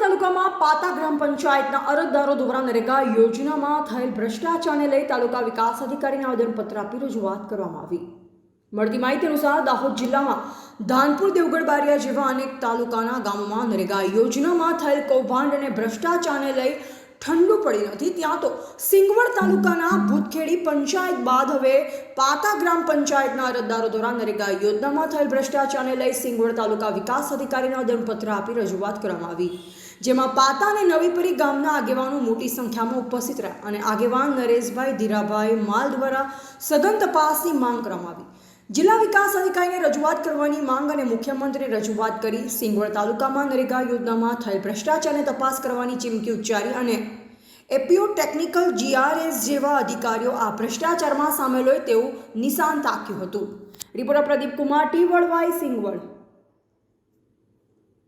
તાલુકામાં પાતા ગ્રામ પંચાયતના અરજદારો દ્વારા નરેગા યોજનામાં થયેલ ભ્રષ્ટાચારને લઈ તાલુકા વિકાસ અધિકારીને આવેદનપત્ર આપી રજૂઆત કરવામાં આવી. મળતી માહિતી અનુસાર દાહોદ જિલ્લામાં ધાનપુર, દેવગઢ, બારિયા જેવા અનેક તાલુકાના ગામોમાં નરેગા યોજનામાં થયેલ કૌભાંડ અને ભ્રષ્ટાચારને લઈ ઠંડુ પડી નથી. ત્યાં તો સિંગવડ તાલુકાના ભૂતખેડી પંચાયત બાદ હવે પાતા ગ્રામ પંચાયતના અરજદારો દ્વારા નરેગા યોજનામાં થયેલ ભ્રષ્ટાચારને લઈ સિંગવડ તાલુકા વિકાસ અધિકારીના આવેદનપત્ર આપી રજૂઆત કરવામાં આવી. જેમાં પાતા અને નવીપરી ગામના આગેવાનો મોટી સંખ્યામાં ઉપસ્થિત રહ્યા અને આગેવાન નરેશભાઈ ધીરાભાઈ માલ દ્વારા સઘન તપાસની માંગ કરવામાં આવી. જિલ્લા વિકાસ અધિકારીને રજૂઆત કરવાની માંગ અને મુખ્યમંત્રીએ રજૂઆત કરી સિંગવડ તાલુકામાં નરેગા યોજનામાં થયેલ ભ્રષ્ટાચારને તપાસ કરવાની ચીમકી ઉચ્ચારી અને એપીઓ ટેકનિકલ જીઆરએસ જેવા અધિકારીઓ આ ભ્રષ્ટાચારમાં સામેલ હોય તેવું નિશાન તાક્યું હતું. Reporter Pradeep Kumar T વડવાઈ Singvad.